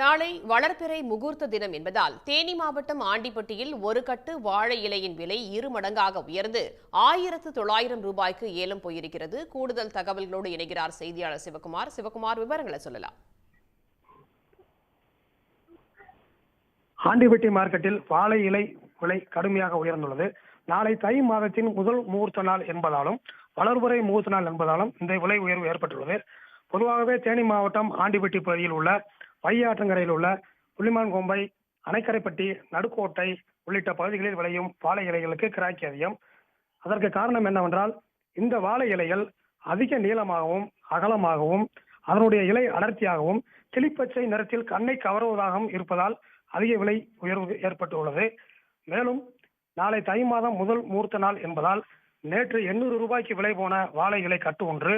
நாளை வளர்பிறை முகூர்த்த தினம் என்பதால் தேனி மாவட்டம் ஆண்டிப்பட்டியில் ஒரு கட்டு வாழை இலையின் விலை இரு மடங்காக உயர்ந்து ஆயிரத்து தொள்ளாயிரம் ரூபாய்க்கு ஏலம் போயிருக்கிறது. கூடுதல் தகவல்களோடு இணைகிறார் செய்தியாளர் சிவகுமார். சிவகுமார் விவரங்களை சொல்லலாம். ஆண்டிப்பட்டி மார்க்கெட்டில் வாழை இலை விலை கடுமையாக உயர்ந்துள்ளது. நாளை தை மாதத்தின் முதல் முகூர்த்த நாள் என்பதாலும் வளர்புரை முகூர்த்த நாள் என்பதாலும் இந்த விலை உயர்வு ஏற்பட்டுள்ளது. பொதுவாகவே தேனி மாவட்டம் ஆண்டிபட்டி பகுதியில் உள்ள வையாற்றங்கரையில் உள்ள புள்ளிமான் கோம்பை அணைக்கரைப்பட்டி நடுக்கோட்டை உள்ளிட்ட பகுதிகளில் விளையும் வாழை இலைகளுக்கு கிராக்கி அதிகம். அதற்கு காரணம் என்னவென்றால் இந்த வாழை இலைகள் அதிக நீளமாகவும் அகலமாகவும் அதனுடைய இலை அடர்த்தியாகவும் கிளிப்பச்சை நிறத்தில் கண்ணை கவருவதாகவும் இருப்பதால் அதிக விலை உயர்வு ஏற்பட்டுள்ளது. மேலும் நாளை தை மாதம் முதல் முகூர்த்த நாள் என்பதால் நேற்று எண்ணூறு ரூபாய்க்கு விலை போன வாழை இலை கட்டு ஒன்று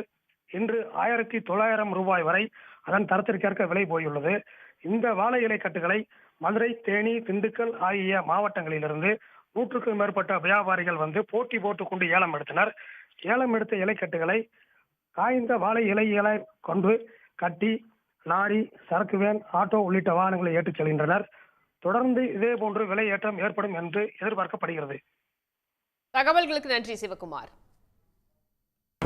இன்று ஆயிரத்தி தொள்ளாயிரம் ரூபாய் வரை அதன் தரத்திற்கேற்க விலை போயுள்ளது. இந்த வாழை இலை கட்டுகளை மதுரை தேனி திண்டுக்கல் ஆகிய மாவட்டங்களிலிருந்து நூற்றுக்கும் மேற்பட்ட வியாபாரிகள் வந்து போட்டி போட்டு கொண்டு ஏலம் எடுத்தனர். ஏலம் எடுத்த இலைக்கட்டுகளை காய்ந்த வாழை இலைகளை கொண்டு கட்டி லாரி சரக்கு வேன் ஆட்டோ உள்ளிட்ட வாகனங்களை ஏற்றிச் செல்கின்றனர். தொடர்ந்து இதே போன்று விலை ஏற்றம் ஏற்படும் என்று எதிர்பார்க்கப்படுகிறது. தகவல்களுக்கு நன்றி சிவகுமார்.